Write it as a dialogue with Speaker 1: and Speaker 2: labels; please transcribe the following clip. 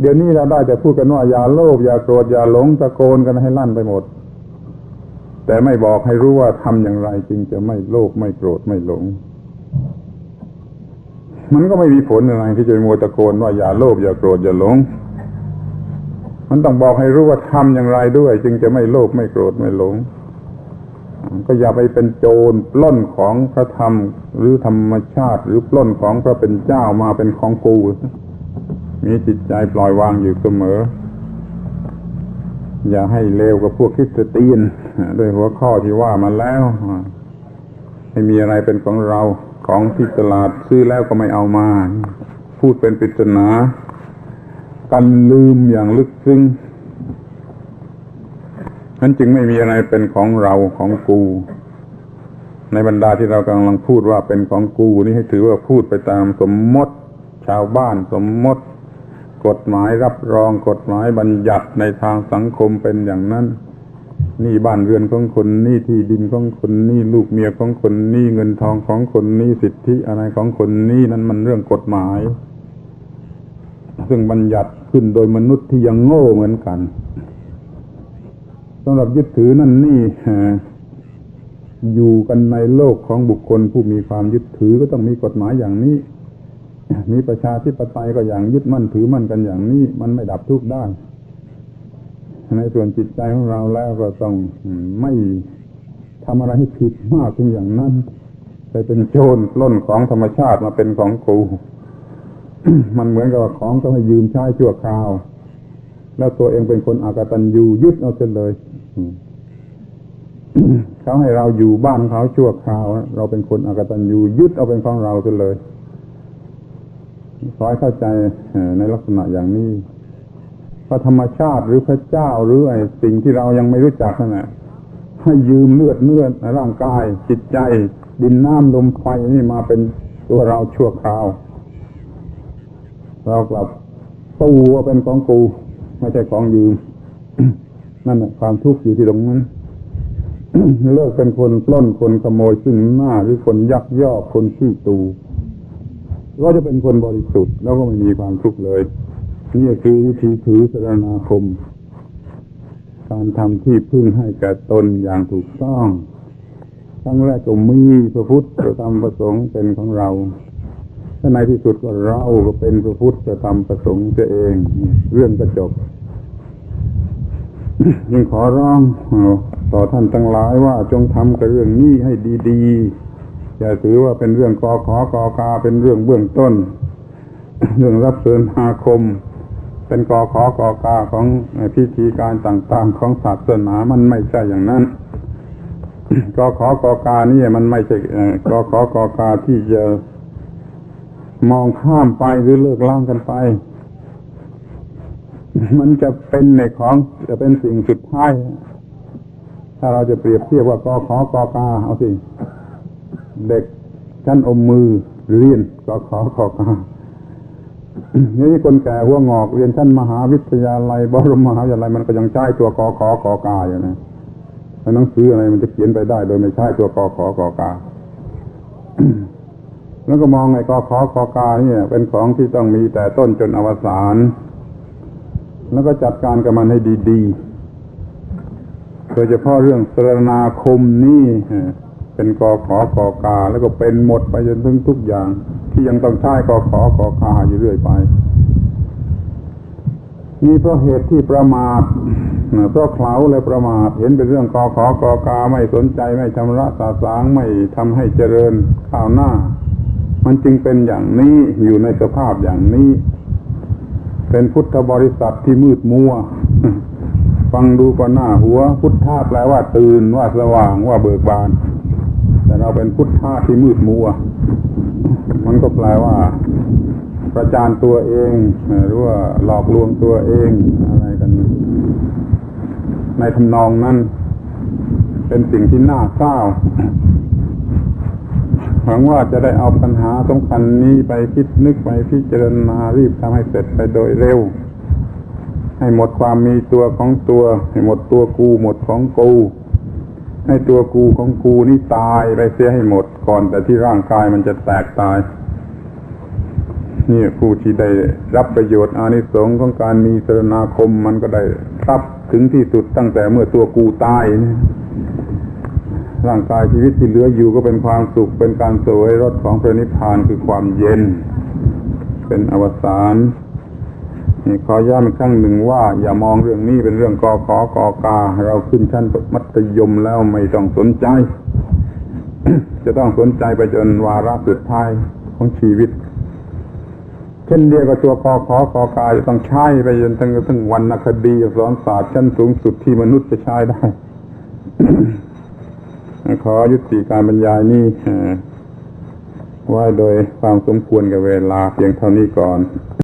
Speaker 1: เดี๋ยวนี้เราได้แต่พูดกันว่าอย่าโลภอย่าโกรธอย่าหลงตะโกนกันให้ลั่นไปหมด แต่ไม่บอกให้รู้ว่าทำอย่างไรจึงจะไม่โลภไม่โกรธไม่หลง มันก็ไม่มีผลอะไรที่จะมัวตะโกนว่าอย่าโลภอย่าโกรธอย่าหลง มันต้องบอกให้รู้ว่าทำอย่างไรด้วย จึงจะไม่โลภไม่โกรธไม่หลง ก็อย่าไปเป็นโจรปล้นของพระธรรม หรือธรรมชาติ หรือปล้นของพระเป็นเจ้ามาเป็นของกู มีจิตใจปล่อยวางอยู่เสมอ อย่าให้เลวกับพวกคริสเตียนด้วยหัวข้อที่ว่ามาแล้วไม่มีอะไรเป็นของเราของที่ตลาดซื้อแล้วก็ไม่เอามา พูดเป็นปริศนากันลืมอย่างลึกซึ้งนั้นจึงไม่มีอะไรเป็นของเราของกู ในบรรดาที่เรากำลังพูดว่าเป็นของกู นี่ให้ถือว่าพูดไปตามสมมติ ชาวบ้านสมมติ กฎหมายรับรองกฎหมายบัญญัติในทางสังคมเป็นอย่างนั้น นี่บ้านเรือนของคนนี่ที่ดินของคนนี่ลูกเมียของคนนี่เงินทองของคนนี่สิทธิอะไรของคนนี่นั้นมันเรื่องกฎหมาย ซึ่งบัญญัติขึ้นโดยมนุษย์ที่ยังโง่เหมือนกันสำหรับยึดถือนั่นนี่อยู่กันในโลกของบุคคลผู้มีความยึดถือก็ต้องมีกฎหมายอย่างนี้ มีประชาธิปไตยก็อย่างยึดมั่นถือมั่นกันอย่างนี้ มันไม่ดับทุกข์ได้ ในส่วนจิตใจของเราแล้วก็ต้องไม่ทำอะไรให้ผิดมากถึงอย่างนั้นไปเป็นโจรล้นของธรรมชาติมาเป็นของกูมันเหมือนกับของต้องให้ยืมใช้ชั่วคราว แล้วตัวเองเป็นคนอากตันยูยึดเอาเสียเลยเขาให้เราอยู่บ้านเขาชั่วคราว เราเป็นคนอากตันยูยึดเอาเป็นของเราเสียเลย ขอให้เข้าใจในลักษณะอย่างนี้พระธรรมชาติหรือพระเจ้าหรือไอ้สิ่งที่เรายังไม่รู้จักนั่นแหละให้ยืมเลือดเนื้อร่างกาย จิตใจ ดินน้ำลมไฟนี่มาเป็นตัวเราชั่วคราว เรากลับตู้ว่าเป็นของกู ไม่ใช่ของยืม นั่นแหละความทุกข์อยู่ที่ตรงนั้นเลิกเป็นคนปล้นคนขโมยซึ่งหน้าหรือคนยักยอกคนขี้ตู ก็จะเป็นคนบริสุทธิ์แล้วก็ไม่มีความทุกข์เลย นี่คือวิธีถือสรณาคม การทำที่พึ่งให้แก่ตนอย่างถูกต้องทั้งแรกก็มีพระพุทธธรรมพระสงฆ์เป็นของเราถ้าในที่สุดก็เราก็เป็นพระพุทธธรรมพระสงฆ์เอง เรื่องก็จบยิ่งขอร้องต่อท่านทั้งหลายว่าจงทำกับเรื่องนี้ให้ดี ๆ อย่าถือว่าเป็นเรื่องกอขอกอกาเป็นเรื่องเบื้องต้น เรื่องรับเสริญอาคม เป็นกอขอกอกาของพิธีการต่างๆของศาสนามันไม่ใช่อย่างนั้นกอขอกอกานี่มันไม่ใช่กอขอกอกาที่จะมองข้ามไปหรือเลิกล้างกันไป มันจะเป็นในของจะเป็นสิ่งสุดท้าย ถ้าเราจะเปรียบเทียบว่ากอขอกอกาเอาสิ เด็กชั้นอมมือเรียนกอขอกอกานี่คนแก่หัวงอกเรียนชั้นมหาวิทยาลัยบรมมหาวิทยาลัยมันก็ยังใช้ตัวกอขอกอกาอยู่นะหนังสืออะไรมันจะเขียนไปได้ โดยไม่ใช้ตัวกอขอกอกาแล้วก็มองไอ้กอขอกอกาเนี่ย เป็นของที่ต้องมีแต่ต้นจนอวสานแล้วก็จัดการกับมันให้ดีๆโดยเฉพาะเรื่องสรนาคมนี่ เป็นกอขอกอกา แล้วก็เป็นหมดไปจนถึงทุกอย่าง ที่ยังต้องใช้กอขอกอกาอยู่เรื่อยไปนี่เพราะเหตุที่ประมาทเพราะเขาและประมาทเห็นเป็นเรื่องกอขอกอกาไม่สนใจไม่ชำระสาสางไม่ทำให้เจริญข้าวหน้า มันจึงเป็นอย่างนี้อยู่ในสภาพอย่างนี้ เป็นพุทธบริษัทที่มืดมัวฟังดูก็หน้าหัว พุทธาแปลว่าตื่นว่าสว่างว่าเบิกบาน แต่เราเป็นพุทธาที่มืดมัว มันก็แปลว่า ประจานตัวเองหรือว่าหลอกลวงตัวเองอะไรกัน ในทำนองนั้น เป็นสิ่งที่น่าเศร้าหวังว่าจะได้เอาปัญหาสำคัญนี้ไปคิดนึกไปพิจารณารีบทำให้เสร็จไปโดยเร็ว ให้หมดความมีตัวของตัว ให้หมดตัวกู หมดของกู ให้ตัวกูของกูนี่ตายไปเสียให้หมดก่อน แต่ที่ร่างกายมันจะแตกตาย นี่ผู้ที่ได้รับประโยชน์อานิสงส์ของการมีสรณาคมมันก็ได้รับถึงที่สุดตั้งแต่เมื่อตัวกูตายนะร่างกายชีวิตที่เหลืออยู่ก็เป็นความสุขเป็นการสวยรสของพระนิพพานคือความเย็น เป็นอวสาน ขอย้ำอีกครั้งหนึ่งว่า อย่ามองเรื่องนี้เป็นเรื่องกอขอกอกา เราขึ้นชั้นมัธยมแล้วไม่ต้องสนใจ จะต้องสนใจไปจนวาระสุดท้ายของชีวิต เช่นเดียวกับตัวคอขอคอกาจะต้องใช้ไปจนถึงถึงวรรณคดีสอักษรศาสตร์ชั้นสูงสุดที่มนุษย์จะใช้ได้ ขอยุติการบรรยายนี้เอ่อไว้โดยความสมควรกับเวลาเพียงเท่านี้ก่อน